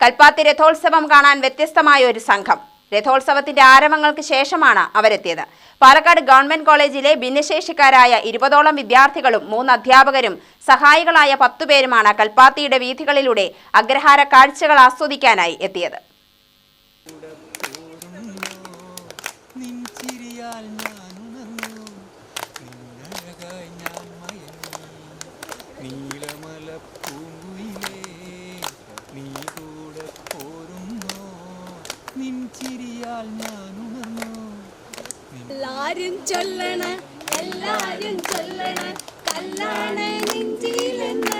കൽപ്പാത്തി രഥോത്സവം കാണാൻ വ്യത്യസ്തമായ ഒരു സംഘം. രഥോത്സവത്തിന്റെ ആരംഭങ്ങൾക്ക് ശേഷമാണ് അവരെത്തിയത്. പാലക്കാട് ഗവൺമെന്റ് കോളേജിലെ ഭിന്നശേഷിക്കാരായ ഇരുപതോളം വിദ്യാർത്ഥികളും മൂന്ന് അധ്യാപകരും സഹായികളായ പത്തുപേരുമാണ് കൽപ്പാത്തിയുടെ വീഥികളിലൂടെ അഗ്രഹാര കാഴ്ചകൾ ആസ്വദിക്കാനായി എത്തിയത്. എല്ലാരും ചൊല്ലണ എല്ലാരും ചൊല്ലണ കല്ലാണ് നെഞ്ചിലെന്ന്.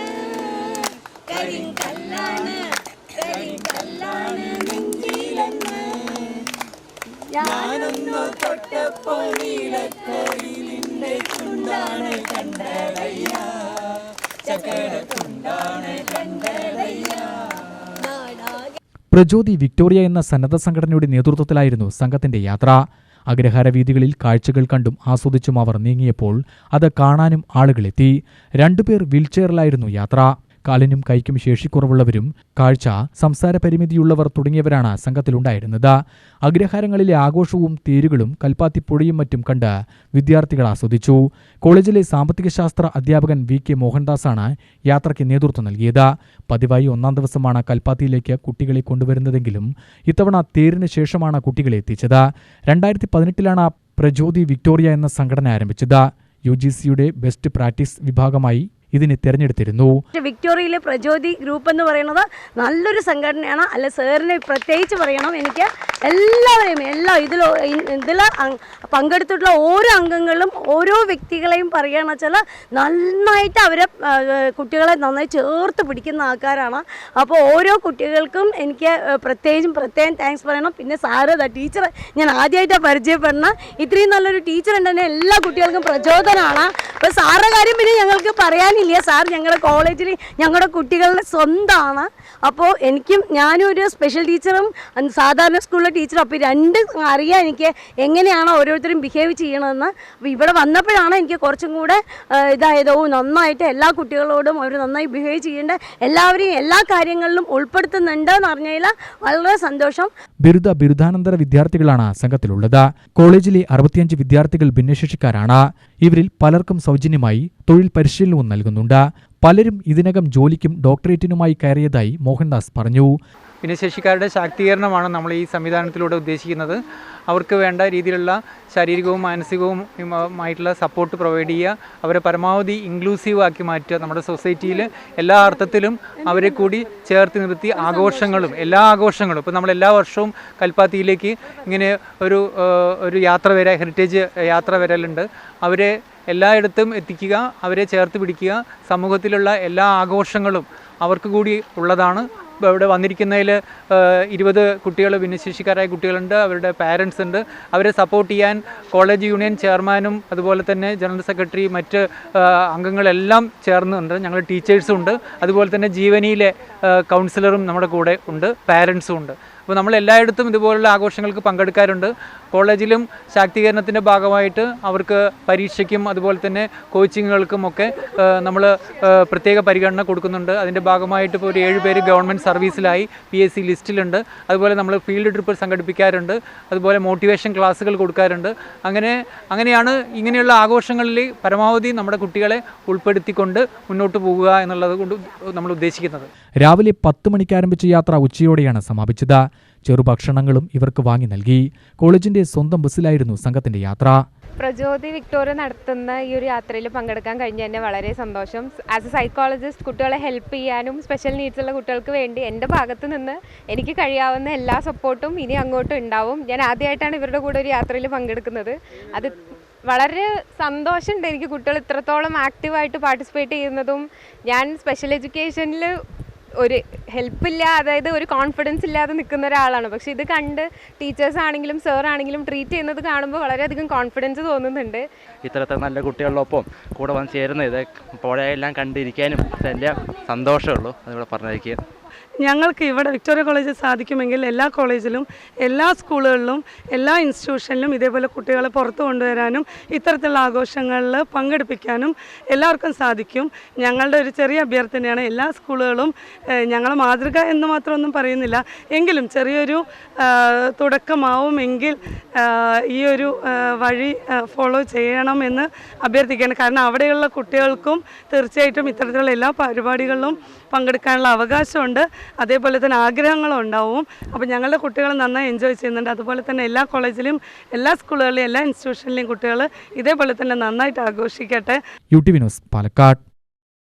കരിങ്കല്ലാണ് കരിങ്കല്ലാണ് നെഞ്ചിലെന്ന്. ഞാനൊന്നു തൊട്ടപ്പോൾ നീലക്കോയിലിന്റെ ചുണ്ടാണ് കണ്ടതയ്യ ചക്കര ചുണ്ടാണ് കണ്ടതയ്യ പ്രജ്യോതി വിക്ടോറിയ എന്ന സന്നദ്ധ സംഘടനയുടെ നേതൃത്വത്തിലായിരുന്നു സംഘത്തിന്റെ യാത്ര. അഗ്രഹാര വീതികളിൽ കാഴ്ചകൾ കണ്ടും ആസ്വദിച്ചും അവർ നീങ്ങിയപ്പോൾ അത് കാണാനും ആളുകളെത്തി. രണ്ടുപേർ വീൽചെയറിലായിരുന്നു യാത്ര. കാലിനും കൈക്കും ശേഷിക്കുറവുള്ളവരും കാഴ്ച സംസാര പരിമിതിയുള്ളവർ തുടങ്ങിയവരാണ് സംഘത്തിലുണ്ടായിരുന്നത്. അഗ്രഹാരങ്ങളിലെ ആഘോഷവും തേരുകളും കൽപ്പാത്തി പുഴയും മറ്റും കണ്ട് വിദ്യാർത്ഥികൾ ആസ്വദിച്ചു. കോളേജിലെ സാമ്പത്തിക ശാസ്ത്ര അധ്യാപകൻ വി. കെ. മോഹൻദാസാണ് യാത്രയ്ക്ക് നേതൃത്വം നൽകിയത്. പതിവായി ഒന്നാം ദിവസമാണ് കൽപ്പാത്തിയിലേക്ക് കുട്ടികളെ കൊണ്ടുവരുന്നതെങ്കിലും ഇത്തവണ തേരിന് ശേഷമാണ് കുട്ടികളെ എത്തിച്ചത്. രണ്ടായിരത്തി പതിനെട്ടിലാണ് പ്രചോദി വിക്ടോറിയ എന്ന സംഘടന ആരംഭിച്ചത്. യു ജി സിയുടെ ബെസ്റ്റ് പ്രാക്ടീസ് വിഭാഗമായി ഇതിനെ തെരഞ്ഞെടുത്തിരുന്നു. വിക്ടോറിയയിലെ പ്രചോദി ഗ്രൂപ്പ് എന്ന് പറയുന്നത് നല്ലൊരു സംഘടനയാണ്. അല്ല സാറിനെ പ്രത്യേകിച്ച് പറയണം. എനിക്ക് എല്ലാവരെയും എല്ലാ ഇതിൽ ഇതിൽ പങ്കെടുത്തിട്ടുള്ള ഓരോ അംഗങ്ങളും ഓരോ വ്യക്തികളെയും പറയുകയാണെന്ന് വെച്ചാൽ നന്നായിട്ട് അവരെ കുട്ടികളെ നന്നായി ചേർത്ത് പിടിക്കുന്ന ആൾക്കാരാണ്. അപ്പോൾ ഓരോ കുട്ടികൾക്കും എനിക്ക് പ്രത്യേകിച്ചും പ്രത്യേകം താങ്ക്സ് പറയണം. പിന്നെ സാറ് ടീച്ചർ ഞാൻ ആദ്യമായിട്ടാണ് പരിചയപ്പെടുന്നത്. ഇത്രയും നല്ലൊരു ടീച്ചർ ഉണ്ടെങ്കിൽ എല്ലാ കുട്ടികൾക്കും പ്രചോദനമാണ്. അപ്പോൾ സാറിന്റെ കാര്യം പിന്നെ ഞങ്ങൾക്ക് പറയാനില്ല സാർ ഞങ്ങളുടെ കോളേജിൽ ഞങ്ങളുടെ കുട്ടികളുടെ സ്വന്തമാണ് അപ്പോൾ എനിക്കും ഞാനും ഒരു സ്പെഷ്യൽ ടീച്ചറും സാധാരണ സ്കൂളിലെ ടീച്ചറും അപ്പോൾ രണ്ട് അറിയാം എനിക്ക് എങ്ങനെയാണ് ഓരോരുത്തരും ബിഹേവ് ചെയ്യണമെന്ന് അപ്പോൾ ഇവിടെ വന്നപ്പോഴാണ് എനിക്ക് കുറച്ചും കൂടെ ഇതായതോ. നന്നായിട്ട് എല്ലാ കുട്ടികളോടും അവർ നന്നായി ബിഹേവ് ചെയ്യേണ്ട. എല്ലാവരെയും എല്ലാ കാര്യങ്ങളിലും ഉൾപ്പെടുത്തുന്നുണ്ട് എന്ന് വളരെ സന്തോഷം. ബിരുദ ബിരുദാനന്തര വിദ്യാർത്ഥികളാണ് സംഘത്തിലുള്ളത്. കോളേജിലെ അറുപത്തിയഞ്ച് വിദ്യാർത്ഥികൾ ഭിന്നശേഷിക്കാരാണ്. ഇവരിൽ പലർക്കും സൗജന്യമായി തൊഴിൽ പരിശീലനവും നൽകുന്നുണ്ട്. പലരും ഇതിനകം ജോലിക്കും ഡോക്ടറേറ്റിനുമായി കയറിയതായി മോഹൻദാസ് പറഞ്ഞു. ഭിന്നശേഷിക്കാരുടെ ശാക്തീകരണമാണ് നമ്മൾ ഈ സംവിധാനത്തിലൂടെ ഉദ്ദേശിക്കുന്നത്. അവർക്ക് വേണ്ട രീതിയിലുള്ള ശാരീരികവും മാനസികവുമായിട്ടുള്ള സപ്പോർട്ട് പ്രൊവൈഡ് ചെയ്യുക അവരെ പരമാവധി ഇൻക്ലൂസീവ് ആക്കി മാറ്റുക. നമ്മുടെ സൊസൈറ്റിയിൽ എല്ലാ അർത്ഥത്തിലും അവരെ കൂടി ചേർത്ത് നിർത്തി ആഘോഷങ്ങളും എല്ലാ ആഘോഷങ്ങളും. ഇപ്പോൾ നമ്മൾ എല്ലാ വർഷവും കൽപ്പാത്തിയിലേക്ക് ഇങ്ങനെ ഒരു ഒരു യാത്ര വരെ ഹെറിറ്റേജ് യാത്ര വരലുണ്ട്. അവരെ എല്ലായിടത്തും എത്തിക്കുക അവരെ ചേർത്ത് പിടിക്കുക. സമൂഹത്തിലുള്ള എല്ലാ ആഘോഷങ്ങളും അവർക്ക് കൂടി ഉള്ളതാണ്. ഇവിടെ വന്നിരിക്കുന്നതിൽ ഇരുപത് കുട്ടികൾ ഭിന്നശേഷിക്കാരായ കുട്ടികളുണ്ട് അവരുടെ പാരൻസ് ഉണ്ട്. അവരെ സപ്പോർട്ട് ചെയ്യാൻ കോളേജ് യൂണിയൻ ചെയർമാനും അതുപോലെ തന്നെ ജനറൽ സെക്രട്ടറി മറ്റ് അംഗങ്ങളെല്ലാം ചേർന്നുണ്ട്. ഞങ്ങൾ ടീച്ചേഴ്സും ഉണ്ട്. അതുപോലെ തന്നെ ജീവനിയിലെ കൗൺസിലറും നമ്മുടെ കൂടെ ഉണ്ട് പാരൻസും ഉണ്ട്. അപ്പോൾ നമ്മൾ എല്ലായിടത്തും ഇതുപോലുള്ള ആഘോഷങ്ങൾക്ക് പങ്കെടുക്കാറുണ്ട്. കോളേജിലും ശാക്തീകരണത്തിന്റെ ഭാഗമായിട്ട് അവർക്ക് പരീക്ഷയ്ക്കും അതുപോലെ തന്നെ കോച്ചിങ്ങുകൾക്കും ഒക്കെ നമ്മൾ പ്രത്യേക പരിഗണന കൊടുക്കുന്നുണ്ട്. അതിന്റെ ഭാഗമായിട്ട് ഇപ്പോൾ ഒരു ഏഴ് പേര് ഗവൺമെന്റ് സർവീസിലായി പി എസ് സി ലിസ്റ്റിലുണ്ട്. അതുപോലെ നമ്മൾ ഫീൽഡ് ട്രിപ്പ് സംഘടിപ്പിക്കാറുണ്ട്. അതുപോലെ മോട്ടിവേഷൻ ക്ലാസ്സുകൾ കൊടുക്കാറുണ്ട്. അങ്ങനെ അങ്ങനെയാണ് ഇങ്ങനെയുള്ള ആഘോഷങ്ങളിൽ പരമാവധി നമ്മുടെ കുട്ടികളെ ഉൾപ്പെടുത്തിക്കൊണ്ട് മുന്നോട്ട് പോകുക എന്നുള്ളത് കൊണ്ട് നമ്മൾ ഉദ്ദേശിക്കുന്നത്. രാവിലെ പത്ത് മണിക്ക് ആരംഭിച്ച യാത്ര ഉച്ചയോടെയാണ് സമാപിച്ചത്. ചെറുഭക്ഷണങ്ങളും ഇവർക്ക് വാങ്ങി നൽകി. കോളേജിന്റെ സ്വന്തം ബസ്സിലായിരുന്നു സംഘത്തിന്റെ യാത്ര. പ്രജോതി വിക്ടോറിയ നടത്തുന്ന ഈ ഒരു യാത്രയിൽ പങ്കെടുക്കാൻ കഴിഞ്ഞ തന്നെ വളരെ സന്തോഷം. ആസ് എ സൈക്കോളജിസ്റ്റ് കുട്ടികളെ ഹെൽപ്പ് ചെയ്യാനും സ്പെഷ്യൽ നീഡ്സ് ഉള്ള കുട്ടികൾക്ക് വേണ്ടി എന്റെ ഭാഗത്ത് നിന്ന് എനിക്ക് കഴിയാവുന്ന എല്ലാ സപ്പോർട്ടും ഇനി അങ്ങോട്ടും ഉണ്ടാവും. ഞാൻ ആദ്യമായിട്ടാണ് ഇവരുടെ കൂടെ ഒരു യാത്രയിൽ പങ്കെടുക്കുന്നത്. അത് വളരെ സന്തോഷമുണ്ട് എനിക്ക് കുട്ടികൾ ഇത്രത്തോളം ആക്റ്റീവായിട്ട് പാർട്ടിസിപ്പേറ്റ് ചെയ്യുന്നതും. ഞാൻ സ്പെഷ്യൽ എഡ്യൂക്കേഷനിൽ ഒരു ഹെൽപ്പ് ഇല്ല അതായത് ഒരു കോൺഫിഡൻസ് ഇല്ലാതെ നിൽക്കുന്ന ഒരാളാണ്. പക്ഷെ ഇത് കണ്ട് ടീച്ചേഴ്സ് ആണെങ്കിലും സർ ആണെങ്കിലും ട്രീറ്റ് ചെയ്യുന്നത് കാണുമ്പോൾ വളരെയധികം കോൺഫിഡൻസ് തോന്നുന്നുണ്ട്. ഇത്തരത്തെ നല്ല കുട്ടികളിലൊപ്പം കൂടെ വന്ന് ചേരുന്ന ഇത് പുഴയെല്ലാം കണ്ടിരിക്കാനും എല്ലാം സന്തോഷമുള്ളൂ അതിവിടെ പറഞ്ഞിരിക്കുക ഞങ്ങൾക്ക് ഇവിടെ വിക്ടോറിയ കോളേജിൽ സാധിക്കുമെങ്കിൽ എല്ലാ കോളേജിലും എല്ലാ സ്കൂളുകളിലും എല്ലാ ഇൻസ്റ്റിറ്റ്യൂഷനിലും ഇതേപോലെ കുട്ടികളെ പുറത്തു കൊണ്ടുവരാനും ഇത്തരത്തിലുള്ള ആഘോഷങ്ങളിൽ പങ്കെടുപ്പിക്കാനും എല്ലാവർക്കും സാധിക്കും. ഞങ്ങളുടെ ഒരു ചെറിയ അഭ്യർത്ഥനയാണ് എല്ലാ സ്കൂളുകളും ഞങ്ങളെ മാതൃക എന്ന് മാത്രമൊന്നും പറയുന്നില്ല. എങ്കിലും ചെറിയൊരു തുടക്കമാവുമെങ്കിൽ ഈ ഒരു വഴി ഫോളോ ചെയ്യണമെന്ന് അഭ്യർത്ഥിക്കുകയാണ്. കാരണം അവിടെയുള്ള കുട്ടികൾക്കും തീർച്ചയായിട്ടും ഇത്തരത്തിലുള്ള എല്ലാ പരിപാടികളിലും പങ്കെടുക്കാനുള്ള അവകാശമുണ്ട്. അതേപോലെ തന്നെ ആഗ്രഹങ്ങളും ഉണ്ടാവും. അപ്പോൾ ഞങ്ങളുടെ കുട്ടികൾ നന്നായി എൻജോയ് ചെയ്യുന്നുണ്ട്. അതുപോലെ തന്നെ എല്ലാ കോളേജിലും എല്ലാ സ്കൂളുകളിലും എല്ലാ ഇൻസ്റ്റിറ്റ്യൂഷനിലെയും കുട്ടികൾ ഇതേപോലെ തന്നെ നന്നായിട്ട് ആഘോഷിക്കട്ടെ. U T Vinos Palakkad.